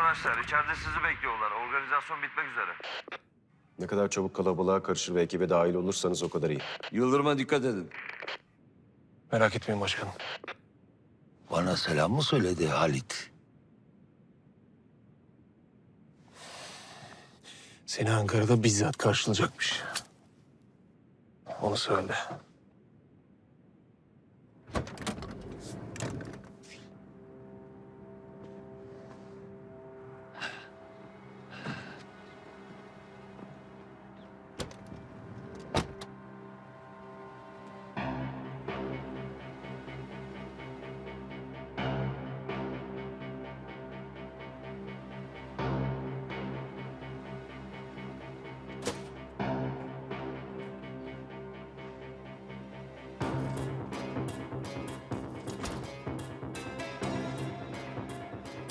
Arkadaşlar içeride sizi bekliyorlar. Organizasyon bitmek üzere. Ne kadar çabuk kalabalığa karışır ve ekibe dahil olursanız o kadar iyi. Yıldırım'a dikkat edin. Merak etmeyin başkanım. Bana selam mı söyledi Halit? Seni Ankara'da bizzat karşılayacakmış. Onu söyle.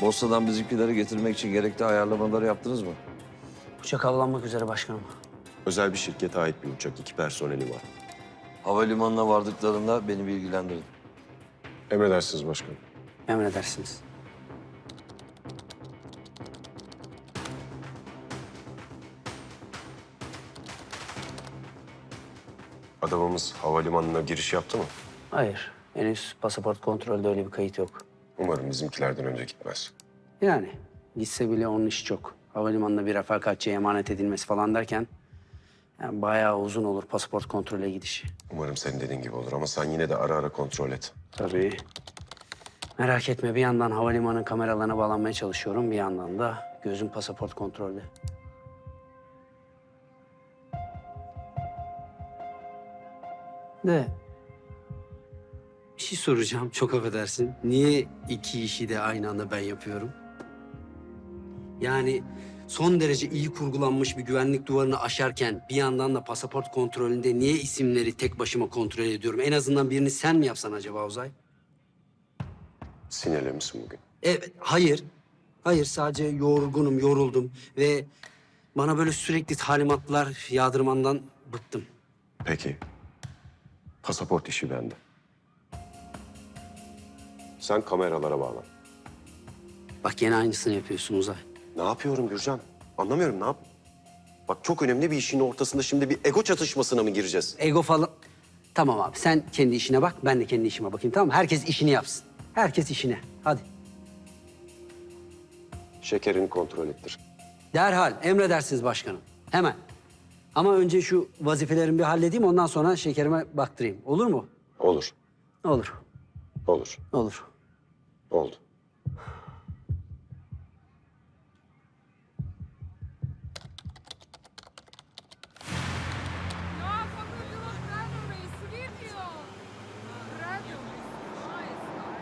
Bosna'dan bizimkileri getirmek için gerekli ayarlamaları yaptınız mı? Uçak avlanmak üzere başkanım. Özel bir şirkete ait bir uçak, iki personeli var. Havalimanına vardıklarında beni bilgilendirin. Emredersiniz başkanım. Emredersiniz. Adamımız havalimanına giriş yaptı mı? Hayır. Henüz pasaport kontrolde öyle bir kayıt yok. Umarım bizimkilerden önce gitmez. Yani gitse bile onun işi çok. Havalimanına bir refakatçiye emanet edilmesi falan derken... Yani bayağı uzun olur pasaport kontrole gidişi. Umarım senin dediğin gibi olur ama sen yine de ara ara kontrol et. Tabii. Merak etme bir yandan havalimanı kameralarına bağlanmaya çalışıyorum. Bir yandan da gözüm pasaport kontrolde. De şey soracağım çok affedersin. Niye iki işi de aynı anda ben yapıyorum? Yani son derece iyi kurgulanmış bir güvenlik duvarını aşarken bir yandan da pasaport kontrolünde niye isimleri tek başıma kontrol ediyorum? En azından birini sen mi yapsan acaba Uzay? Sinirli misin bugün? Evet, hayır. Hayır, sadece yorgunum, yoruldum ve bana böyle sürekli talimatlar yağdırmandan bıktım. Peki. Pasaport işi bende. Sen kameralara bağlan. Bak yine aynısını yapıyorsun Uzay. Ne yapıyorum Gürcan? Anlamıyorum ne yap? Bak çok önemli bir işin ortasında şimdi bir ego çatışmasına mı gireceğiz? Ego falan... Tamam abi, sen kendi işine bak, ben de kendi işime bakayım tamam mı? Herkes işini yapsın. Herkes işine. Hadi. Şekerini kontrol ettir. Derhal, emredersiniz başkanım. Hemen. Ama önce şu vazifelerimi bir halledeyim, ondan sonra şekerime baktırayım. Olur mu? Olur. Olur, Olur. olur. Oldu. Ja, pogubilo radove i svidio. Radove, majstor.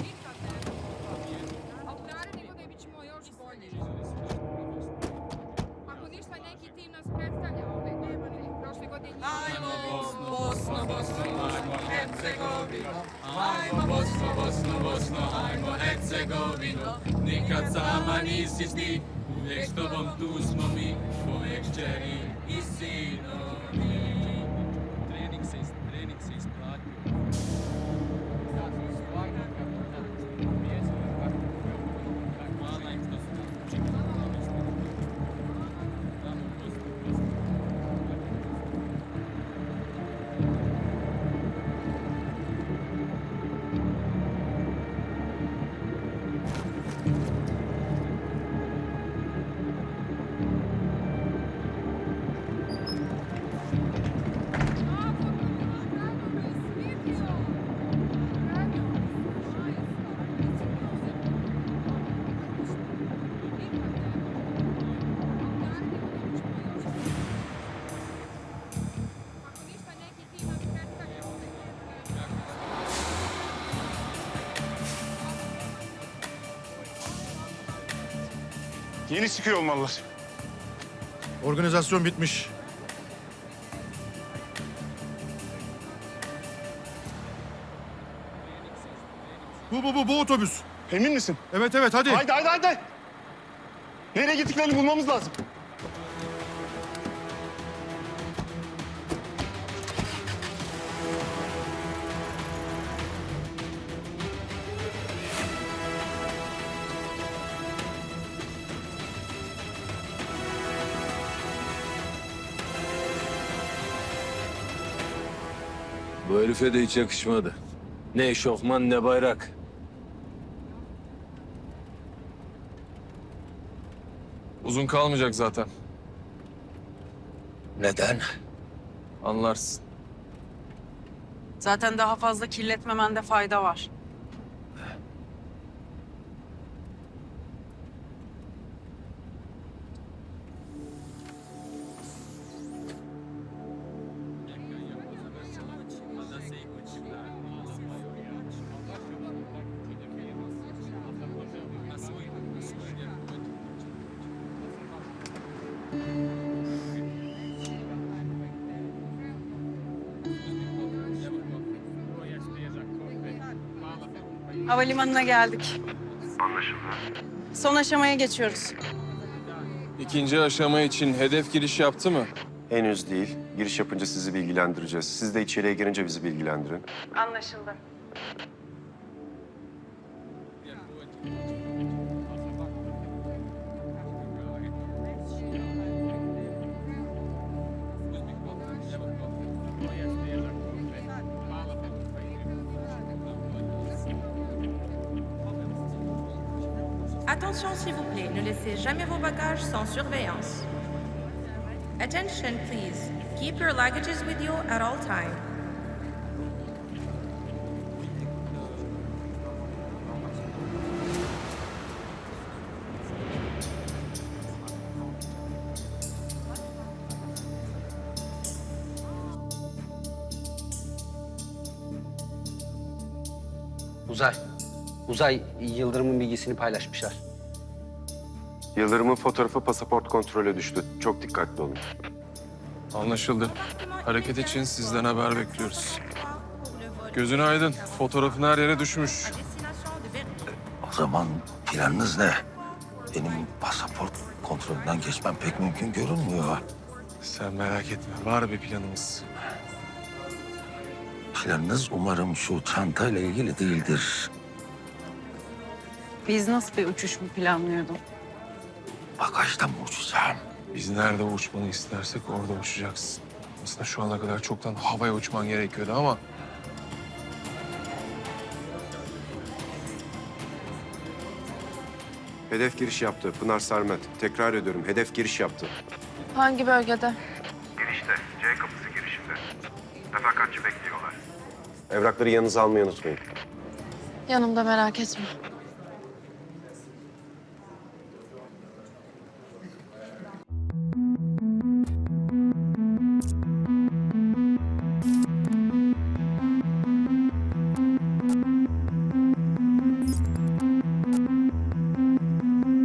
Nikad ne bi A u narednih godina bit ćemo još bolji. Ako ništa, neki tim nas predstavlja ove godine. Prošle godine Ajmo, Bosno, Bosno, ajmo, Hercegovino. Ajmo, Bosno, Bosno, Bosno, ajmo, Hercegovino. Nikad sama nisi ti, uvijek s tobom tu smo mi, tvoje kćeri i sinovi. Yeni çıkıyor olmalılar. Organizasyon bitmiş. Bu bu bu bu otobüs. Emin misin? Evet evet hadi. Haydi haydi haydi. Nereye gittiklerini bulmamız lazım. Bu herife de hiç yakışmadı. Ne eşofman ne bayrak. Uzun kalmayacak zaten. Neden? Anlarsın. Zaten daha fazla kirletmemende fayda var. Havalimanına geldik. Anlaşıldı. Son aşamaya geçiyoruz. İkinci aşama için hedef giriş yaptı mı? Henüz değil. Giriş yapınca sizi bilgilendireceğiz. Siz de içeriye girince bizi bilgilendirin. Anlaşıldı. Attention s'il vous plaît, ne laissez jamais vos bagages sans surveillance. Attention please, keep your luggages with you at all times. Uzay. Uzay Yıldırım'ın bilgisini paylaşmışlar. Yıldırım'ın fotoğrafı pasaport kontrole düştü. Çok dikkatli olun. Anlaşıldı. Hareket için sizden haber bekliyoruz. Gözün aydın. Fotoğrafın her yere düşmüş. O zaman planınız ne? Benim pasaport kontrolünden geçmem pek mümkün görünmüyor. Sen merak etme. Var bir planımız. Planınız umarım şu çantayla ilgili değildir. Biz nasıl bir uçuş mu planlıyorduk? Bagajdan mı uçacağım? Biz nerede uçmanı istersek orada uçacaksın. Aslında şu ana kadar çoktan havaya uçman gerekiyordu ama... Hedef giriş yaptı. Pınar Sermet. Tekrar ediyorum. Hedef giriş yaptı. Hangi bölgede? Girişte. C kapısı girişinde. Refakatçi bekliyorlar. Evrakları yanınıza almayı unutmayın. Yanımda merak etme.